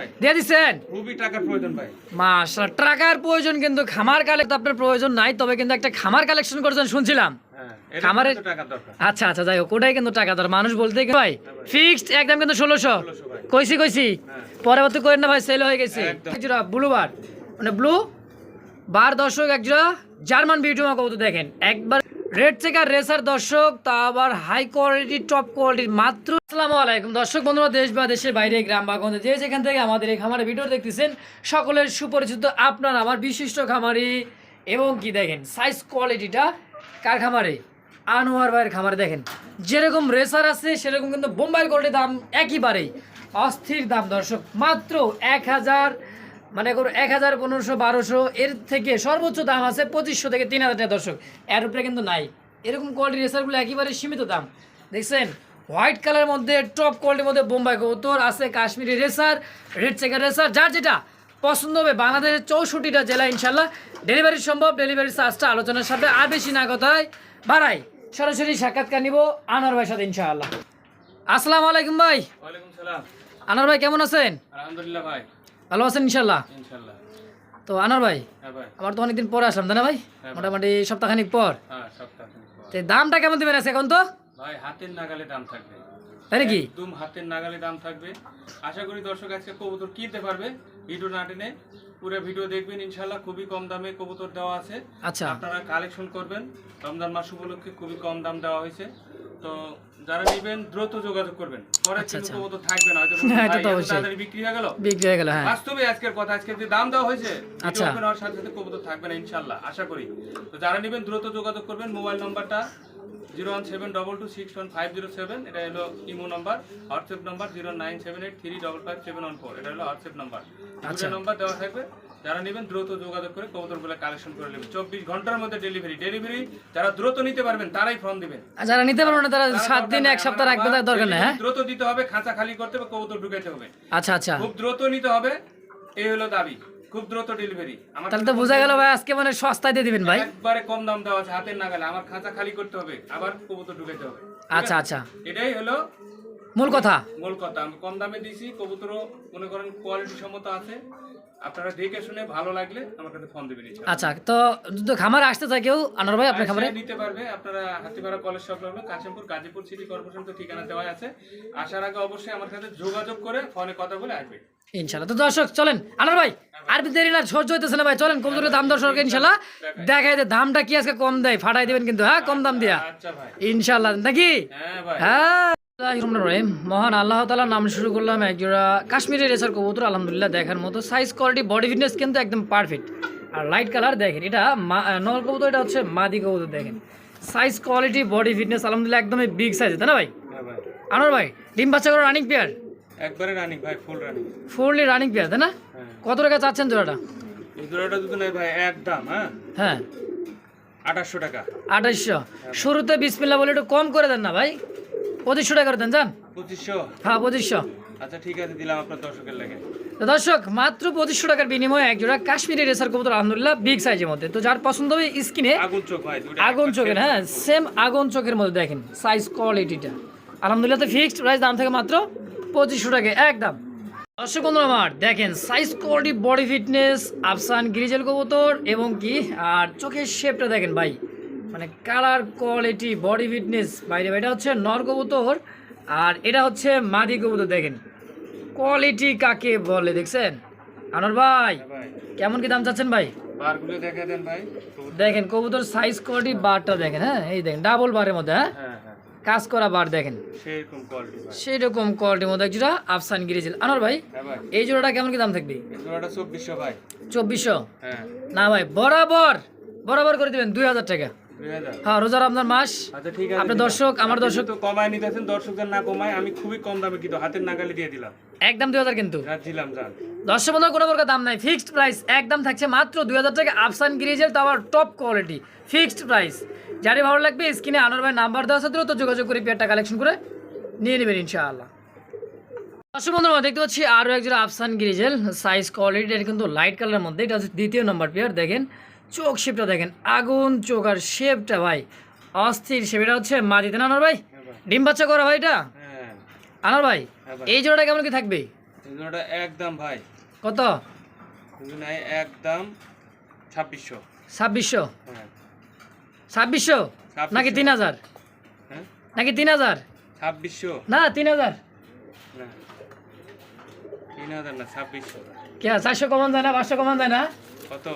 ভাই। দিয়ে দিচ্ছেন খুবই টাকার প্রয়োজন ভাই। মাশাআল্লাহ টাকার প্রয়োজন কিন্তু খামার কালেক্ট আপনার প্রয়োজন নাই তবে কিন্তু একটা খামার কালেকশন করেছেন শুনছিলাম। হ্যাঁ খামারের- দরকার। আচ্ছা আচ্ছা যাই হোক ওটাই কিন্তু টাকা দর মানুষ বলতে ভাই ফিক্সড একদম কিন্তু ষোলোশো। 1600 ভাই। কইছি কইছি। হ্যাঁ। পরবর্তী করেন না ভাই সেল হয়ে গেছে। একদম। একজোড়া ব্লু বার মানে ব্লু বার দর্শক একজোড়া জার্মান বিউটিমা কবুতর দেখেন। একবার রেড চেকার রেসার দর্শক, তা আবার হাই কোয়ালিটি টপ কোয়ালিটির মাত্র আসসালামু আলাইকুম। দর্শক, বন্ধুরা, দেশ বা দেশের বাইরে, গ্রাম বা গঞ্জে, যে যেখান থেকে আমাদের এই খামারে ভিডিও দেখতেছেন, সকলের সুপরিচিত আপনার, আমার বিশিষ্ট খামারি। এবং কি দেখেন সাইজ কোয়ালিটিটা কার খামারে? আনোয়ার ভাইয়ের খামারে দেখেন। যেরকম রেসার আছে, সেরকম কিন্তু বোম্বাইয়ের কোয়ালিটির দাম একইবারেই অস্থির দাম, দর্শক। মাত্র এক হাজার মানে করো এক হাজার পনেরোশো বারোশো এর থেকে সর্বোচ্চ দাম আছে পঁচিশশো থেকে তিন হাজার টাকা। দর্শক এর উপরে কিন্তু নাই। এরকম কোয়ালিটির রেসারগুলো একেবারে সীমিত দাম। দেখছেন? হোয়াইট কালারের মধ্যে টপ কোয়ালিটির মধ্যে বোম্বাই কৌতর আছে Kashmiri racer red checker racer যার যেটা পছন্দ হবে বাংলাদেশের চৌষট্টিটা জেলা ইনশাল্লাহ ডেলিভারি সম্ভব ডেলিভারি চার্জটা আলোচনার সাথে আর বেশি না কথায় বাড়াই। সরাসরি সাক্ষাৎকার নিব আনোয়ার ভাইয়ের সাথে ইনশাআল্লাহ। আসসালামু আলাইকুম ভাই। আনোয়ার ভাই কেমন আছেন? আলহামদুলিল্লাহ ভাই। ভালো আছেন ইনশাল্লাহ? তো আনার ভাই হ্যাঁ আমার তো অনেকদিন পরে আসলাম তাই না ভাই? ভাই। মোটামুটি সপ্তাহখানিক পর। হ্যাঁ। তো দামটা কেমন দেবেন আছে এখন তো? ভাই হাতের নাগালে দাম থাকবে। তাই নাকি? একদম হাতের নাগালে দাম থাকবে। আশা করি দর্শক আজকে কবুতর কিনতে পারবে। ভিডিও না টেনে পুরো ভিডিও দেখবেন ইনশাআল্লাহ খুবই কম দামে কবুতর দেওয়া আছে। আচ্ছা। আপনারা কালেকশন করবেন। রমজান মাস উপলক্ষে খুবই কম দাম দেওয়া হয়েছে। তো যারা নেবেন দ্রুত যোগাযোগ করবেন পরে আচ্ছা, কিন্তু আচ্ছা। কবুতর থাকবে না হয়তো হ্যাঁ। তাড়াতাড়ি বিক্রি হয়ে গেল বিক্রি হয়ে গেল হ্যাঁ বাস্তবে আজকের কথা আজকে যে দাম দেওয়া হয়েছে আচ্ছা। হওয়ার সাথে সাথে কবুতর থাকবে না ইনশাল্লাহ আশা করি তো যারা নেবেন দ্রুত যোগাযোগ করবেন মোবাইল নাম্বারটা zero one seven double two six one five zero seven এটা হলো imo number WhatsApp number zero nine seven eight three double five seven one four এটা হলো হোয়াটসঅ্যাপ নাম্বার। নাম্বার দেওয়া থাকবে যারা নেবেন দ্রুত যোগাযোগ করে কবুতরগুলো কালেকশন করে নেবেন। চব্বিশ ঘণ্টার মধ্যে ডেলিভারি ডেলিভারি যারা দ্রুত নিতে পারবেন তারাই ফোন দিবেন। যারা নিতে পারব না তারা সাত দিন এক সপ্তাহ রাখবে তার দরকার নেই হ্যাঁ? দ্রুত দিতে হবে খাঁচা খালি করতে হবে কবুতর ঢুকাইতে হবে। আচ্ছা আচ্ছা। খুব দ্রুত নিতে হবে এই হলো দাবি। খুব দ্রুত ডেলিভারি তাহলে তো বোঝা গেল ভাই আজকে মানে সস্তায় দিয়ে দিবেন ভাই। একবারে কম দাম দেওয়া আছে হাতের নাগালে। আমার খাঁচা খালি করতে হবে আবার কবুতর ঢুকাইতে হবে। আচ্ছা আচ্ছা। এটাই হলো মূল কথা? মূল কথা আমি কম দামে দিছি কবুতরও মনে করেন কোয়ালিটি সম্মত আছে। আপনারা দেখে শুনে ভালো লাগলে আমার কাছে ফোন দেবেন আচ্ছা তো যদি খামারে আসতে চায় কেউ আনোয়ার ভাই আপনার খামারে? নিতে পারবে আপনারা হাতিপাড়া কলেজ লাগবে কাশিমপুর গাজীপুর সিটি কর্পোরেশন তো ঠিকানা দেওয়া আছে। আসার আগে অবশ্যই আমার সাথে যোগাযোগ করে ফোনে কথা বলে আসবে। ইনশাল্লাহ তো দর্শক চলেন আনার ভাই আর দেরি না সহ্য হইতেছে না ভাই চলেন কবুতরের দাম দর্শক ইনশাল্লাহ দেখাই। দে দামটা কি আজকে কম দেয় ফাটাই দিবেন কিন্তু হ্যাঁ কম দাম দিয়া। আচ্ছা ইনশাল্লাহ নাকি? হ্যাঁ হ্যাঁ। রহিম। মহান আল্লাহ তালা নাম শুরু করলাম একজোড়া কাশ্মীরি রেসার কবুতর আলহামদুলিল্লাহ দেখার মতো। সাইজ কোয়ালিটি বডি ফিটনেস কিন্তু একদম পারফেক্ট আর লাইট কালার দেখেন এটা নর কবুতর এটা হচ্ছে মাদি কবুতর দেখেন। সাইজ কোয়ালিটি বডি ফিটনেস আলহামদুলিল্লাহ একদমই বিগ সাইজ তাই না ভাই? হ্যাঁ ভাই। আনোয়ার ভাই ডিম বাচ্চা করে রানিং পেয়ার একবারে রানিং ভাই full running fully running pair তাই না? হ্যাঁ। কত টাকা চাচ্ছেন জোড়াটা? এই জোড়াটা দুটো নেই ভাই একদম হ্যাঁ? হ্যাঁ। আঠাশশো টাকা। আঠাইশশো শুরুতে বিসমিল্লা বলে একটু কম করে দেন না ভাই। পঁচিশশো টাকা দেন যান। পঁচিশশো? হ্যাঁ পঁচিশশো। আচ্ছা ঠিক আছে দিলাম আপনার দর্শকের লাগে। দর্শক মাত্র পঁচিশশো টাকার বিনিময়ে এক জোড়া কাশ্মীরি রেসার কবুতর আলহামদুলিল্লাহ বিগ সাইজের মধ্যে। তো যার পছন্দ হবে স্কিনে আগুন চোখ দুটো আগুন চোখের হ্যাঁ সেম আগুন চোখের মধ্যে দেখেন সাইজ কোয়ালিটিটা আলহামদুলিল্লাহ তো ফিক্সড প্রাইস দাম থেকে মাত্র পঁচিশশো টাকা একদম। দর্শক বন্ধুরা আমার দেখেন size quality body fitness Afsan grizzle কবুতর এবং কি আর চোখের শেপটা দেখেন ভাই। মানে কালার কোয়ালিটি বডি ফিটনেস বাইরে এটা হচ্ছে নর কবুতর আর এটা হচ্ছে মাদি কবুতর দেখেন। কোয়ালিটি কাকে বলে দেখছেন? আনোয়ার ভাই হ্যাঁ কেমন কি দাম চাচ্ছেন ভাই? ভাই দেখেন কবুতর সাইজ কোয়ালিটি বারটা দেখেন হ্যাঁ? এই দেখেন ডাবল বারের মধ্যে হ্যাঁ? হ্যাঁ হ্যাঁ। কাজ করা বার দেখেন। সেরকম কোয়ালিটি সেই রকম কোয়ালিটির মধ্যে এক জোড়া আফসান গিরিজেল আনোয়ার ভাই ভাই। এই জোড়াটা কেমন কি দাম থাকবে? চব্বিশশো ভাই। চব্বিশশো? না ভাই বরাবর বরাবর করে দেবেন দুই হাজার টাকা। হ্যাঁ রোজার আপনার মাস। আচ্ছা ঠিক আছে আপনার দর্শক আমার দর্শক তো কমায় নিতেছেন দর্শকদের না কমায় আমি খুবই কম দামে কিন্তু হাতের নাগালে দিয়ে দিলাম। একদম দুই হাজার কিন্তু। দিলাম জান দর্শক কোনো প্রকার দাম নাই। ফিক্সড প্রাইস একদম থাকছে মাত্র দুই হাজার টাকা। আফসান গিরিজেল তো আবার টপ কোয়ালিটি ফিক্সড প্রাইস। যারই ভালো লাগবে স্ক্রিনে ভাই নাম্বার দেওয়া দ্রুত যোগাযোগ করে পেয়ারটা কালেকশন করে নিয়ে নেবেন ইনশাআল্লাহ। দর্শক বন্ধুরা দেখতে পাচ্ছি আরও একজন আফসান গিরিজেল। সাইজ কোয়ালিটি এটা কিন্তু লাইট কালারের মধ্যে। এটা হচ্ছে দ্বিতীয় নম্বর পেয়ার দেখেন। চোখ শেপটা দেখেন আগুন চোখ আর শেপটা ভাই অস্থির শেপ এটা হচ্ছে মা দিতেন আনার ভাই? হ্যাঁ ডিম বাচ্চা করা ভাই এটা? হ্যাঁ। আনার ভাই হ্যাঁ এই জোড়াটা কেমন কি থাকবে? একদম ভাই। কত? একদম ছাব্বিশশো। ছাব্বিশশো? ছাব্বিশশো? নাকি তিন হাজার? নাকি তিন হাজার? ছাব্বিশশো। না তিন হাজার। তিন হাজার না ছাব্বিশশো। কে চারশো কমান যায় না পাঁচশো কমান যায় না? কত?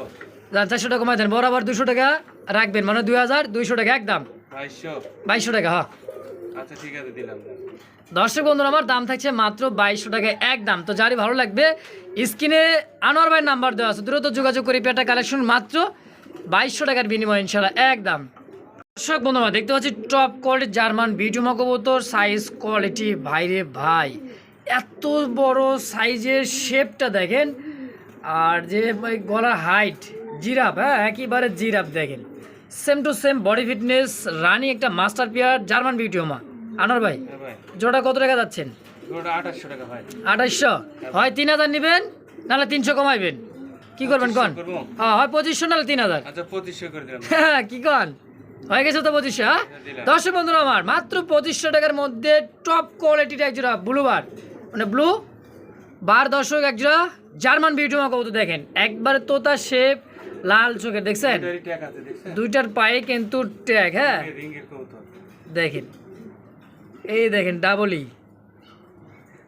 চারশো টাকা কমাই দেন বরাবর দুশো টাকা রাখবেন মানে দুই হাজার দুইশো টাকা একদম। বাইশশো? টাকা হ্যাঁ। আচ্ছা ঠিক আছে দিলাম। দর্শক বন্ধুরা আমার দাম থাকছে মাত্র বাইশশো টাকা এক দাম তো যারই ভালো লাগবে স্ক্রিনে আনোয়ার ভাইয়ের নাম্বার দেওয়া আছে দ্রুত যোগাযোগ করে পেটা কালেকশন মাত্র বাইশশো টাকার বিনিময় ইনশাল্লাহ এক দাম দর্শক বন্ধুরা দেখতে পাচ্ছি টপ কোয়ালিটি জার্মান বিটুমা কবুতর সাইজ কোয়ালিটি ভাইরে ভাই এত বড় সাইজের শেপটা দেখেন আর যে গলার হাইট জিরাফ হ্যাঁ একেবারে জিরাফ দেখেন। Same to same body fitness রানি একটা মাস্টার পিয়ার জার্মান বিউটিওমা আনোয়ার ভাই হ্যাঁ ভাই। জোড়া কত টাকা যাচ্ছেন? আঠাশশো হয় তিন হাজার নেবেন নাহলে তিনশো কমাইবেন। কি করবেন কন? হ্যাঁ হয় পঁচিশশো নাহলে তিন হাজার। আচ্ছা হ্যাঁ কি কন? হয়ে গেছে তো পঁচিশশো হ্যাঁ? দিলাম। দর্শক বন্ধুরা আমার মাত্র পঁচিশশো টাকার মধ্যে টপ কোয়ালিটির একজোড়া ব্লু বার মানে ব্লু বার দর্শক একজোড়া জার্মান বিউটিমা কবুতর দেখেন। একবারে তোতা শেপ লাল চোখের দেখছেন? দুইটার পায়ে কিন্তু ট্যাগ হ্যাঁ? দেখেন। এই দেখেন ডাবলি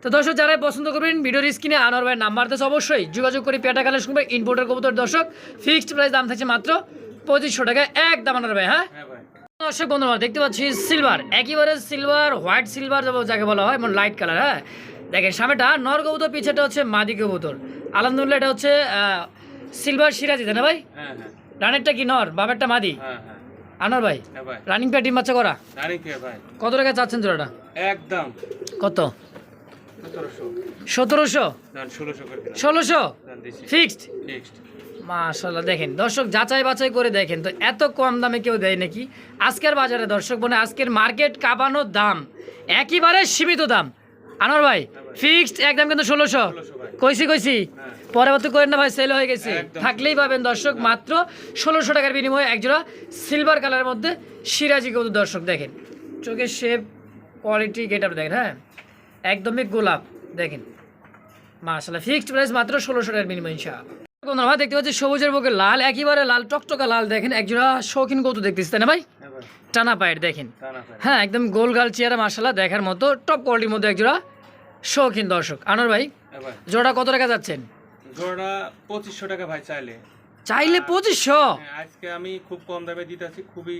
তো দর্শক যারাই পছন্দ করবেন ভিডিওর স্ক্রিনে আনোয়ার ভাইয়ের নাম্বার আছে অবশ্যই যোগাযোগ করে পেটা কালেকশন করবে ইনপোর্টার কবুতর। দর্শক ফিক্সড প্রাইস দাম থাকছে মাত্র পঁচিশশো টাকা এক দাম আনোয়ার ভাই হ্যাঁ? হ্যাঁ দর্শক বন্ধুরা দেখতে পাচ্ছি সিলভার একেবারে সিলভার হোয়াইট সিলভার যাকে বলা হয় মানে লাইট কালার হ্যাঁ? দেখেন সামনেটা নর কবুতর পিছেটা হচ্ছে মাদি কবুতর। আলহামদুলিল্লাহ এটা হচ্ছে সিলভার সিরাজি না ভাই? হ্যাঁ হ্যাঁ। রানেরটা কি নর? বাবেরটা মাদি? হ্যাঁ হ্যাঁ। আনোয়ার ভাই? হ্যাঁ ভাই। রানিং প্যাটিম বাচ্চা করা? কত টাকা চাচ্ছেন জোড়াটা? একদম। কত? সতেরোশো। ষোলোশো ফিক্সড? মাশাল্লাহ দেখেন দর্শক যাচাই বাছাই করে দেখেন তো এত কম দামে কেউ দেয় নাকি? আজকের বাজারে দর্শক মানে আজকের মার্কেট কাঁপানো দাম একেবারে সীমিত দাম। আনোয়ার ভাই ফিক্সড একদম কিন্তু ষোলোশো। কইসি কইসি কইছি কইছি পরবর্তী করেন না ভাই সেল হয়ে গেছে। থাকলেই পাবেন দর্শক মাত্র ষোলোশো টাকার বিনিময়ে একজোড়া সিলভার কালারের মধ্যে সিরাজি কবুতর। দর্শক দেখেন চোখের শেপ কোয়ালিটি গেট আপ দেখেন হ্যাঁ? একদমই গোলাপ দেখেন। মাশাল্লাহ ফিক্সড প্রাইস মাত্র ষোলোশো টাকার বিনিময় ইনশাআল্লাহ। বন্ধুরা দেখতে পাচ্ছি সবুজের বুকে লাল একেবারে লাল টকটকা লাল দেখেন একজোড়া শৌখিন কৌতু দেখতেছি তাই না ভাই? হ্যাঁ টানা পায়ের দেখেন। ভাই হ্যাঁ একদম গোল গাল চেয়ারা মার্শাল্লাহ দেখার মতো টপ কোয়ালিটির মধ্যে একজোড়া শৌখিন দর্শক। আনোয়ার ভাই হ্যাঁ জোড়া কত টাকা যাচ্ছেন? জোড়া পঁচিশশো টাকা ভাই চাইলে। চাইলে পঁচিশশো? হ্যাঁ, আজকে আমি খুব কম দামে দিতেছি খুবই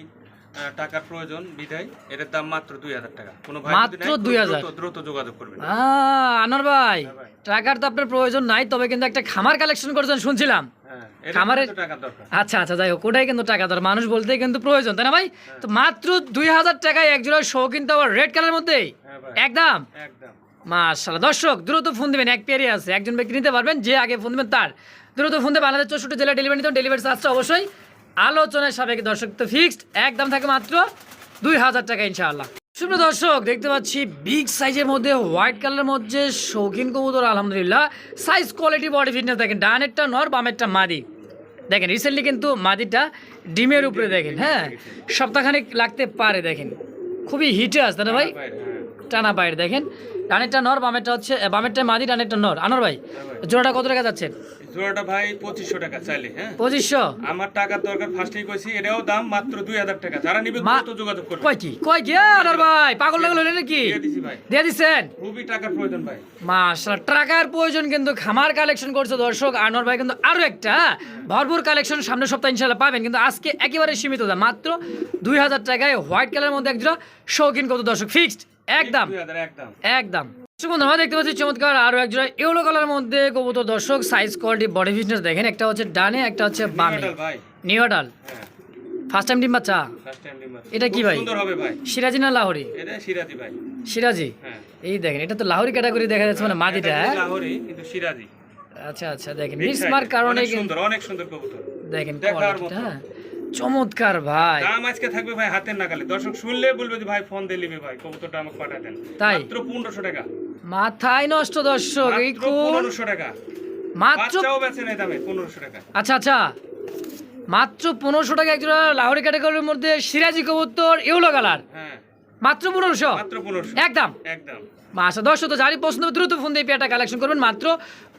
টাকার প্রয়োজন বিধায় এটার দাম মাত্র দুই হাজার টাকা। কোনো ভাই মাত্র খুব 2000 দ্রুত- যোগাযোগ করবেন। আনোয়ার ভাই হ্যাঁ টাকার তো আপনার প্রয়োজন নাই তবে কিন্তু একটা খামার কালেকশন করেছেন শুনছিলাম। হ্যাঁ খামারের- আচ্ছা আচ্ছা যাই হোক ওটাই কিন্তু টাকা মানুষ বলতেই কিন্তু প্রয়োজন তাই না ভাই? তো মাত্র দুই হাজার টাকায় এক জোড়া শো কিন্তু আবার রেড কালার মধ্যেই? হ্যাঁ একদম? মাশাল্লাহ দর্শক দ্রুত ফোন দিবেন এক পেয়ারই আছে। একজন ব্যক্তি নিতে পারবেন যে আগে ফোন দিবেন তার। দ্রুত ফোন দিয়ে বাংলাদেশ চৌষট্টি জেলা ডেলিভারি নিতে ডেলিভারি চার্জটা অবশ্যই আলোচনায় সাবেক দর্শক তো ফিক্সড একদম থাকে মাত্র দুই হাজার টাকা ইনশাআল্লাহ। সুপ্রিয় দর্শক দেখতে পাচ্ছি বিগ সাইজের মধ্যে হোয়াইট কালারের মধ্যে শৌখিন কবুতর আলহামদুলিল্লাহ। সাইজ কোয়ালিটি বডি ফিটনেস দেখেন ডানেরটা নর বামেরটা মাদি। দেখেন রিসেন্টলি কিন্তু মাদিটা ডিমের উপরে দেখেন হ্যাঁ? সপ্তাহখানিক লাগতে পারে দেখেন। খুবই হিটে আছে তাই না ভাই? হ্যাঁ। টানা পায়ের দেখেন। ডানেরটা নর বামেরটা হচ্ছে বামেরটা মাদি ডানেরটা নর। আনোর ভাই। জোড়াটা কত টাকা যাচ্ছে? জোড়াটা ভাই পঁচিশশো টাকা চাইলে হ্যাঁ? পঁচিশশো? আমার টাকার দরকার ফার্স্টেই কইছি এটাও দাম মাত্র দুই হাজার টাকা। যারা নিবে যোগাযোগ করবে। কয় কি? কয় কি? ভাই পাগল লাগল নাকি? দিয়ে খুবই টাকার প্রয়োজন ভাই। মাশাআল্লাহ টাকার প্রয়োজন কিন্তু খামার কালেকশন করছে দর্শক আনোয়ার ভাই কিন্তু আরও একটা ভরপুর কালেকশন সামনের সপ্তাহে ইনশাল্লাহ পাবেন কিন্তু আজকে একেবারে সীমিত দাম। মাত্র দুই হাজার টাকায় হোয়াইট কালারের মধ্যে একজোড়া শৌখিন কত দর্শক? ফিক্সড একদম। একদম। আমরা দেখতে পাচ্ছি চমৎকার মধ্যে কবুতর। দর্শক সাইজ কোয়ালিটি বডি ফিটনেস দেখেন একটা হচ্ছে ডানে একটা হচ্ছে বামে। নিউডাল হ্যাঁ। ফার্স্ট টাইম ডিম বাচ্চা? ডিমার এটা কি ভাই? সিরাজি না লাহোরি? সিরাজি হ্যাঁ। এই দেখেন এটা তো লাহোরি ক্যাটাগরি দেখা যাচ্ছে মানে মাদিটা হ্যাঁ? আচ্ছা আচ্ছা দেখেন size, কারণে অনেক সুন্দর অনেক সুন্দর কবুতর। দেখেন। হ্যাঁ? চমৎকার ভাই। দাম আজকে থাকবে ভাই হাতের নাগালে। দর্শক শুনলে বলবে যে ভাই ফোন দিয়ে নিবে ভাই। কবুতরটা আমাকে পাঠা দেন। তাই? মাত্র পনেরোশো টাকা। মাথায় নষ্ট দর্শক এই পনেরোশো টাকা। মাত্র বাচ্চাও বেচে নেই দামে পনেরোশো টাকা। আচ্ছা আচ্ছা। মাত্র পনেরোশো টাকা একজোড়া লাহোরি ক্যাটাগরির মধ্যে সিরাজি কবুতর ইউলো কালার। হ্যাঁ। মাত্র পনেরোশো? মাত্র পনেরোশো। একদম? একদম। মাসা দর্শক তো যারই পছন্দ দ্রুত ফোন দিয়ে পেয়ারটা কালেকশন করবেন। মাত্র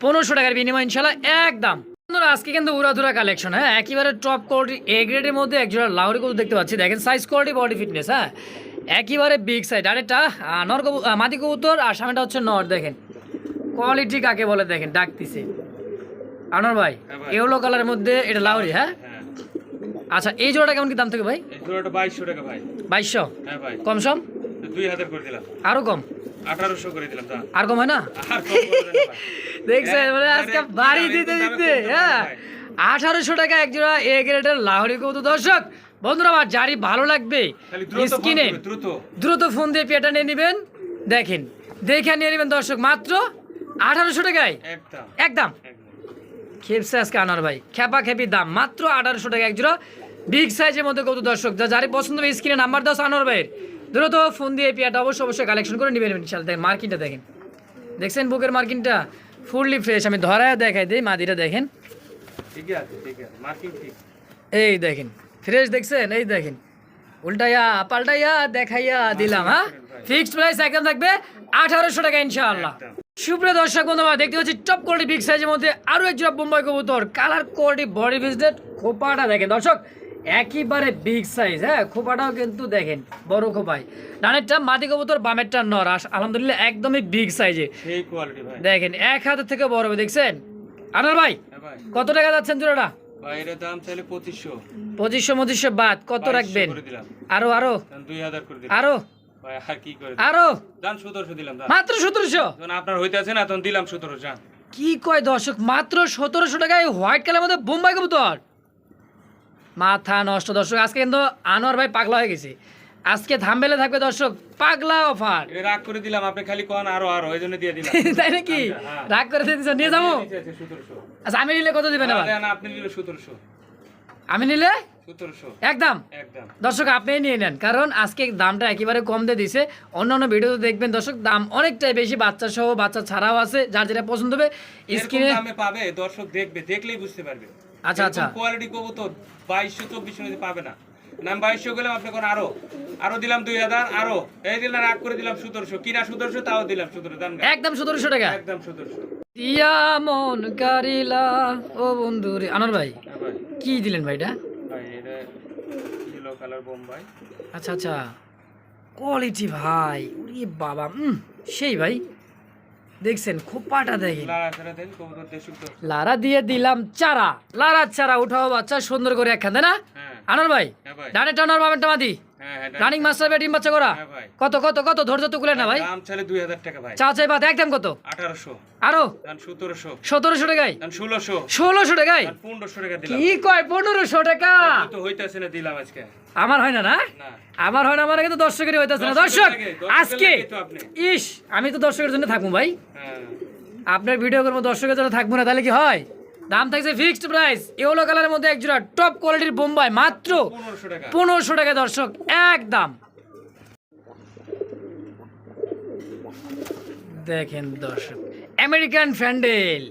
পনেরোশো টাকার বিনিময় ইনশাল্লাহ একদম। বন্ধুরা, আজকে কিন্তু উড়াধুরা কালেকশন হ্যাঁ? একেবারে টপ কোয়ালিটি এ গ্রেডের মধ্যে একজোড়া লাউরি কবুতর দেখতে পাচ্ছি। দেখেন সাইজ কোয়ালিটি বডি ফিটনেস হ্যাঁ? একেবারে বিগ সাইজ আর এটা নর কবু মাদি কবুতর আর সামনেটা হচ্ছে নর দেখেন। কোয়ালিটি কাকে বলে দেখেন ডাকতিছে। আনোয়ার ভাই হ্যাঁ। ইয়েলো কালারের মধ্যে এটা লাউরি হ্যাঁ? হ্যাঁ। আচ্ছা এই জোড়াটা কেমন কি দাম থেকে ভাই? বাইশশো টাকা ভাই। বাইশশো? হ্যাঁ কম সম? দুই হাজার করে দিলাম। আরও কম? আঠারোশো করে দিলাম আর কম হয় না। দেখছেন মানে আজকে বাড়ি দিতে দিতে হ্যাঁ। আঠারোশো টাকা এক জোড়া এ গ্রেডের লাহরি কৌতু দর্শক বন্ধুরা আমার জারি ভালো লাগবে। স্কিনে দ্রুত ফোন দিয়ে পেটা নিয়ে নেবেন। দেখেন দেখে নিয়ে নেবেন দর্শক মাত্র আঠারোশো টাকায়। একদম। একদম। আজকে আনার ভাই। খেপা খেপি দাম মাত্র আঠারোশো টাকা এক জোড়া। বিগ সাইজের মধ্যে কত দর্শক যা যারই পছন্দ হবে স্ক্রিনে নাম্বার দাও আনোয়ার ভাইয়ের। দ্রুত ফোন দিয়ে পেয়াটা অবশ্যই অবশ্যই কালেকশন করে নেবেন ইনশাল্লাহ দেখেন মার্কিনটা দেখেন। দেখছেন বুকের মার্কিনটা? ফুললি ফ্রেশ আমি ধরায় দেখাই দিই মাদিটা দেখেন। এই দেখেন ফ্রেশ দেখছেন? এই দেখেন। উল্টাইয়া পাল্টাইয়া দেখাইয়া দিলাম হ্যাঁ? ফিক্সড প্রাইস একদম থাকবে আঠারোশো টাকা ইনশাআল্লাহ। সুপ্রিয় দর্শক বন্ধু আমরা দেখতে পাচ্ছি টপ কোয়ালিটি বিগ সাইজের মধ্যে আরও এক জোড়া বোম্বাই কবুতর। কালার কোয়ালিটি বডি ভিজিটেড খোপাটা দেখেন। দর্শক একেবারে বিগ সাইজ হ্যাঁ? খোপাটাও কিন্তু দেখেন বড় খোপাই। ডানেরটা মাটি কবুতর বামেরটা নর। আলহামদুলিল্লাহ একদমই বিগ সাইজে সেই কোয়ালিটি ভাই। দেখেন এক হাতের থেকে বড় হবে দেখছেন? আনার ভাই হ্যাঁ কত টাকা যাচ্ছেন জোড়াটা? পঁচিশশো। পঁচিশশো বাদ কত রাখবেন? আরও আরও। আরও? ভাই আর মাত্র সতেরোশো? আপনার হইতে আছে না তখন দিলাম কি কয় দর্শক মাত্র সতেরোশো টাকায় হোয়াইট কালার মধ্যে বোম্বাই কবুতর। মাথা নষ্ট। দর্শক আজকে কিন্তু আনোয়ার ভাই পাগলা হয়ে গেছে। আজকে থামবেলে থাকবে দর্শক পাগলা অফার। রাগ করে দিলাম আপনি খালি কোন আরও আরও এই জন্য দিয়ে দিলাম। তাই নাকি? হ্যাঁ। রাগ করে দিয়ে নিয়ে যাব? আচ্ছা আমি নিলে কত দিবেন আবার না আপনি নিলে সতেরোশো। আমি নিলে? একদম? দর্শক আপনি নিয়ে নেন কারণ আজকে দামটা একেবারে কম দিয়ে দিছে অন্যান্য ভিডিওতে দেখবেন দর্শক দাম অনেকটাই বেশি বাচ্চা সহ বাচ্চা ছাড়াও আছে যার যেটা পছন্দ হবে স্ক্রিনে পাবে দর্শক দেখবে দেখলেই বুঝতে পারবে। আচ্ছা, আচ্ছা। কোয়ালিটি কবুতর বাইশশো চব্বিশশো নিতে পাবে না। নাম বাইশশো গেলাম আপনি কোন আরও। আরও দিলাম দুই হাজার আরও। এই দিলাম রাগ করে দিলাম সতেরোশো। কিনা সতেরোশো তাও দিলাম সতেরো দাম একদম সতেরোশো টাকা। একদম সতেরোশো। ইয়া মন কারিলা ও বন্ধু রে। আনোয়ার ভাই হ্যাঁ কি দিলেন ভাইটা ভাই এটা ইয়েলো কালার বোম্বাই। আচ্ছা আচ্ছা। কোয়ালিটি ভাই উরে বাবা সেই ভাই। দেখছেন খুব পাটা তো লারা দিয়ে দিলাম চারা। লারা চারা উঠাও বাচ্চা সুন্দর করে একখান তাই না? আনার ভাই হ্যাঁ ভাই। ডানে টানার বাবেনটা টামা হ্যাঁ হ্যাঁ রানিং মাস্টার বেটিং বাচ্চা করা? হ্যাঁ কত কত কত ধৈর্য তো কুলে না ভাই? দাম দুই হাজার টাকা ভাই। চা চাই বাদ একদম কত? আঠারোশো। আরও? দাম সতেরোশো। সতেরোশো টাকায়? দাম ষোলোশো। ষোলোশো টাকায়? দাম পনেরোশো টাকা দিলাম। কি কয় পনেরোশো টাকা? তো হইতেছে না দিলাম আজকে। আমার হয় না না? আমার হয় না আমার কিন্তু দর্শকেরই হইতেছে না। দর্শক আজকে ইস আমি তো দর্শকের জন্য থাকব ভাই। হ্যাঁ। আপনার ভিডিও করব দর্শকের জন্য থাকব না তাহলে কি হয়? দাম থাকছে ফিক্সড প্রাইস ইয়েলো কালারের মধ্যে এক জোড়া টপ কোয়ালিটির বোম্বাই মাত্র পনেরোশো টাকা। দর্শক একদম দেখেন দর্শক আমেরিকান ফ্যান্ডেল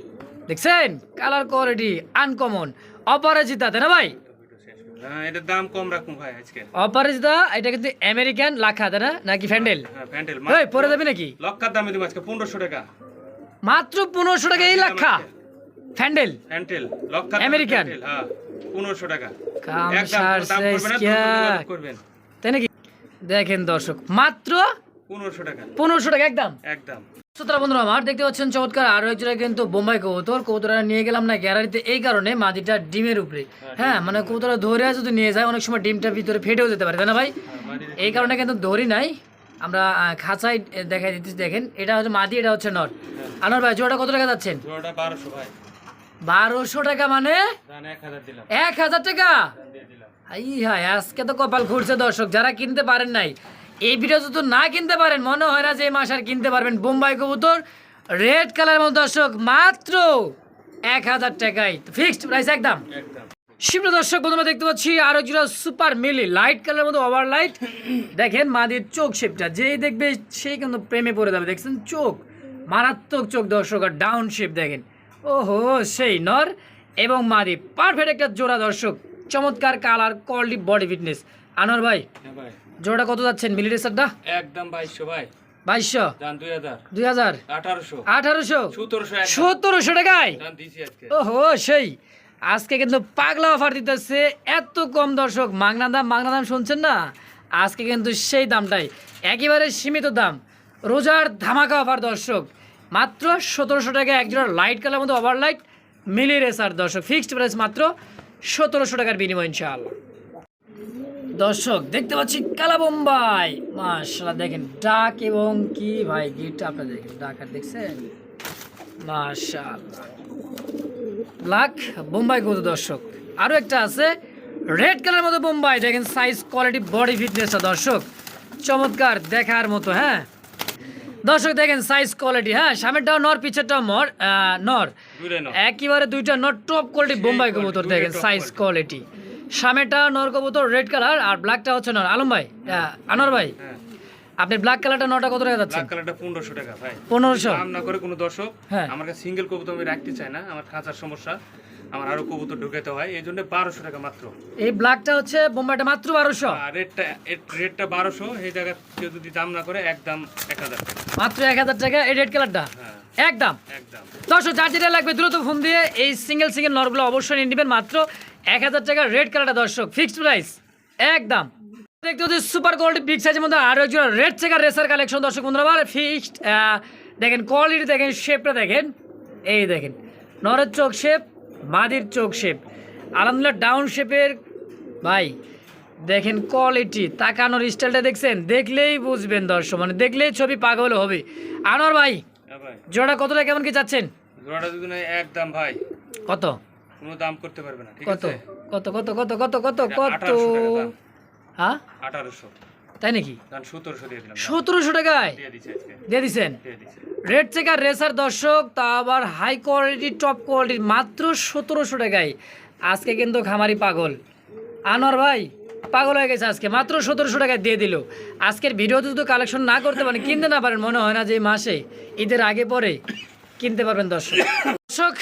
দেখছেন? কালার কোয়ালিটি আনকমন অপরাজিতা তাই না ভাই? হ্যাঁ এটার দাম কম রাখুন ভাই আজকে। অপরাজিতা এটা কিন্তু আমেরিকান লাখা তাই না? নাকি ফ্যান্ডেল হ্যাঁ পরে যাবে নাকি? লক্ষার দামে দিব আজকে পনেরোশো টাকা। মাত্র পনেরোশো টাকা এই লাখা। ফ্যান্ডেল লক্ষার American? প্যান্টেল হ্যাঁ পনেরোশো টাকা। কাম একদম দাম করবেন না, কিয়া। করবেন। তাই নাকি? দেখেন দর্শক মাত্র পনেরোশো টাকা। পনেরোশো টাকা একদম? একদম। শ্রোতা বন্ধুরা আমার দেখতে পাচ্ছেন চমৎকার আরও একজোড়া কিন্তু বোম্বাই কবুতর। কবুতরা নিয়ে গেলাম না গ্যালারিতে এই কারণে মাদিটা ডিমের উপরে। হ্যাঁ মানে কবুতরা ধরে যদি নিয়ে যায় অনেক সময় ডিমটা ভিতরে ফেটেও যেতে পারে তাই না ভাই? হ্যাঁ, এই কারণে কিন্তু ধরি নাই। আমরা খাঁচায় দেখাই দিতেছি দেখেন। এটা হচ্ছে মাদি এটা হচ্ছে নর। আনোর ভাই জোড়াটা কত টাকা যাচ্ছেন? জোড়াটা বারোশো ভাই। বারোশো টাকা মানে? এক হাজার টাকা? আই হাই আজকে তো কপাল ঘুরছে দর্শক যারা কিনতে পারেন নাই। এই ভিডিও যদি না কিনতে পারেন মনে হয় না যে এই মাস আর কিনতে পারবেন। বোম্বাই কবুতর রেড কালার মতো দর্শক মাত্র এক হাজার টাকায়। ফিক্সড প্রাইস একদম। একদম। শিবরা দর্শক প্রথমে দেখতে পাচ্ছি আরও জোড়া সুপার মিলি লাইট কালার মতো ওভার লাইট দেখেন মাদির চোখ শেপটা যেই দেখবে সেই কিন্তু প্রেমে পড়ে যাবে। দেখছেন? চোখ মারাত্মক চোখ দর্শক আর ডাউন শেপ দেখেন। ওহো সেই নর এবং মাদি। পারফেক্ট একটা জোড়া দর্শক। চমৎকার colour quality body fitness Anwar ভাই হ্যাঁ জোড়াটা কত যাচ্ছেন? মিলি রেসারটা একদম বাইশশো ভাই। বাইশশো? দুই হাজার। আঠারোশো। আঠারোশো? সতেরোশো টাকায়? যান দিছি ওহো সেই। আজকে কিন্তু পাগলা অফার দিতেছে। এত কম দর্শক। দাম মাংনা দাম শুনছেন না? আজকে কিন্তু সেই দামটাই। একেবারে সীমিত দাম। রোজার ধামাকা অফার দর্শক। মাত্র সতেরোশো টাকা একজোড়া লাইট কালার মতো ওভার লাইট মিলি রেসার দর্শক ফিক্সড প্রাইস মাত্র সতেরোশো টাকার বিনিময় ইনশাআল্লাহ। দর্শক, দেখতে পাচ্ছি কালা বোম্বাই। মাশাল্লাহ দেখেন ডাক এবং কি ভাই গিট আপনার দেখেন ডাক আর দেখছেন? ব্ল্যাক বোম্বাই কত দর্শক? আরও একটা আছে রেড কালার মতো বোম্বাই। দেখেন সাইজ কোয়ালিটি বডি ফিটনেসটা দর্শক, চমৎকার দেখার মতো হ্যাঁ? দর্শক দেখেন সাইজ কোয়ালিটি হ্যাঁ? সামনেরটাও নর পিছেরটাও মর নর। একেবারে দুইটা নর টপ কোয়ালিটি বোম্বাই কবুতর দেখেন সাইজ। কোয়ালিটি সামনেটা নর কবুতর রেড কালার আর ব্ল্যাকটা হচ্ছে নর। আলম ভাই আহ, আনোয়ার ভাই হ্যাঁ। আপনি ব্ল্যাক কালারটা নটা কত টাকা যাচ্ছে ব্ল্যাক কালারটা পনেরোশো টাকা ভাই। পনেরোশো? দাম না করে কোনো দর্শক হ্যাঁ। আমার কাছে সিঙ্গেল কবুতর আমি রাখতে চাই না আমার খাঁচার সমস্যা। আমার আরও কবুতর ঢুকাতে হয় এই জন্য বারোশো টাকা মাত্র। এই ব্ল্যাকটা হচ্ছে বোম্বাইটা মাত্র বারোশো? রেটটা রেটটা বারোশো এই জায়গা কেউ যদি দাম না করে একদম এক হাজার টাকা। মাত্র এক হাজার টাকা এই রেড কালারটা একদম একদম যার যেটা লাগবে দ্রুত ফোন দিয়ে এই সিঙ্গেল সিঙ্গেল নরগুলো অবশ্যই নিয়ে নেবেন। মাত্র এক হাজার টাকা রেড কালারটা দর্শক। ফিক্সড প্রাইস একদম দেখতে হচ্ছে সুপার কোয়ালিটি বিগ সাইজের মধ্যে আরও একজন রেড চেকার রেসার কালেকশন দর্শক বন্ধুরা ফিক্সড দেখেন কোয়ালিটি দেখেন শেপটা দেখেন। এই দেখেন নরের চোখ শেপ মাদির চোখ শেপ। আলহামদুলিল্লাহ ডাউন শেপের ভাই দেখেন কোয়ালিটি তাকানোর স্টাইলটা দেখছেন? দেখলেই বুঝবেন দর্শক মানে দেখলেই ছবি পাগল হবে। আনোয়ার ভাই হ্যাঁ জোড়া কতটা কেমন কি চাচ্ছেন? জোড়াটা যদি একদম ভাই। কত? কোনো দাম করতে পারবে না ঠিক কত? আছে? কত কত কত কত কত কত? 1800 টাকা দাম। হ্যাঁ? আঠারোশো। তাই নাকি? সতেরোশো টাকায়? দিয়ে দিচ্ছি আজকে। দিয়ে দিছেন? দিয়ে দিচ্ছি রেড চেকার রেসার দর্শক তা আবার হাই কোয়ালিটি টপ কোয়ালিটির মাত্র সতেরোশো টাকায়। আজকে কিন্তু খামারি পাগল। আনোয়ার ভাই পাগল হয়ে গেছে আজকে মাত্র সতেরোশো টাকায় দিয়ে দিল। আজকের ভিডিওতে যদি কালেকশন না করতে পারেন কিনতে না পারেন মনে হয় না যে মাসে ঈদের আগে পরে কিনতে পারবেন দর্শক। দর্শক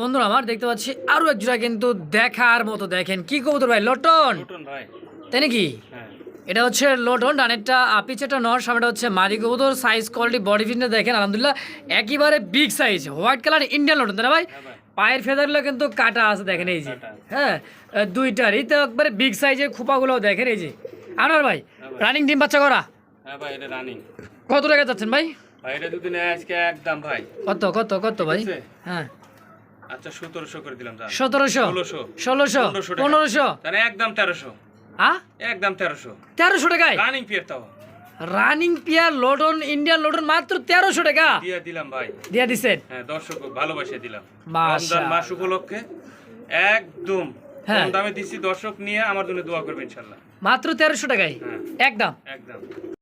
বন্ধুরা আমার দেখতে পাচ্ছি আরও একজোড়া কিন্তু দেখার মতো দেখেন। কি কবুতর ভাই? লটন ভাই। তাই নাকি? হ্যাঁ। এটা হচ্ছে লোটন ডানেরটা পিছেরটা নর সামনেটা হচ্ছে মাদি কবুতর। সাইজ কোয়ালিটি বডি ফিটনেস দেখেন আলহামদুলিল্লাহ। একেবারে big size white colour Indian Lotan তাই না ভাই? হ্যাঁ পায়ের ফেদারগুলো কিন্তু কাটা আছে দেখেন এই যে। হ্যাঁ দুইটার দুইটারই। তো একবারে বিগ সাইজের খোপাগুলো দেখেন এই যে। আনার ভাই হ্যাঁ রানিং ডিম বাচ্চা করা? হ্যাঁ কত টাকা যাচ্ছেন ভাই? কত কত কত ভাই? হ্যাঁ। আচ্ছা সতেরোশো করে দিলাম সতেরোশো? ষোলোশো। পনেরোশো একদম তেরোশো। হ্যাঁ একদম তেরোশো। তেরোশো টাকায়? রানিং পিয়ার তাও। রানিং পিয়ার লোডন ইন্ডিয়ান লোডন মাত্র তেরোশো টাকা। দিয়ে দিলাম ভাই। দিয়ে দিছেন? হ্যাঁ দর্শক ভালোবাসে দিলাম। রমজান মাস উপলক্ষে একদম হ্যাঁ। কম দামে দিচ্ছি দর্শক নিয়ে আমার জন্য দোয়া করবে ইনশাল্লাহ মাত্র তেরোশো টাকায়? হ্যাঁ। একদম। একদম।